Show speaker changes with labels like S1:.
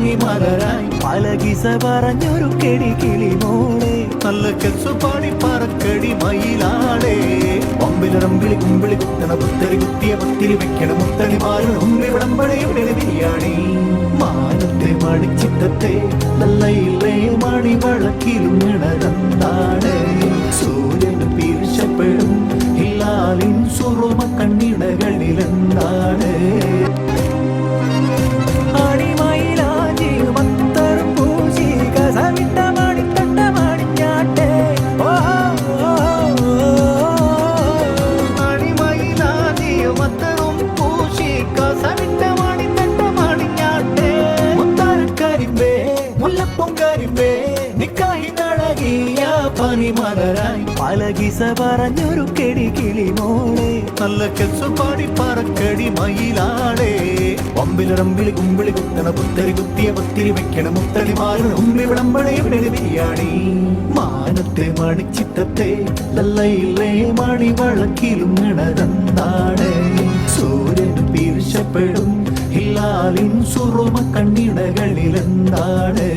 S1: പനിമലരായി പലകിസ പറഞ്ഞൊരു കെടി കിളി മോളെ. നല്ല കെച്ചു പാടി പറക്കടി മയിലാളെ. പമ്പിലറമ്പിളി കുമ്പിളി കുത്തണ പുത്തരി കുത്തിയ പത്തിരി വെക്കണ മുത്തണി മാറും ഉമ്മി വിളമ്പടയും ബിരിയാണി. മാനത്തെ മടിച്ചിട്ടത്തെ നല്ല ഇല്ലേ മണി വളക്കിലും നിണതെന്താണ് സൂര്യന് പീർച്ചപ്പെടും ഹിലാലിൻ സുറുമ കണ്ണിടകളിലെന്താണ്. നിക്കാഹിനഴകിയ പനിമലരായി പലകിസ പറഞ്ഞൊരു കെടി കിളി മോളെ. നല്ല കെച്ചു പാടി പറക്കടി മയിലാളെ. വിളി കുമ്പിളി കുത്തണ പുത്തരി കുത്തിയ പത്തിരി വെക്കണ. മുത്തലി മാറും ഉമ്മി വിളമ്പടയും ബിരിയാണി. മാനത്തെ മണിച്ചിട്ടത്തെ ലല്ലയില്ലേ മണി വളക്കിലും നിണതെന്താണ് സൂര്യൻ പീർച്ചപ്പെടും ഹില്ലാലിൻ സുറുമ കണ്ണിടകളിലെന്താണ്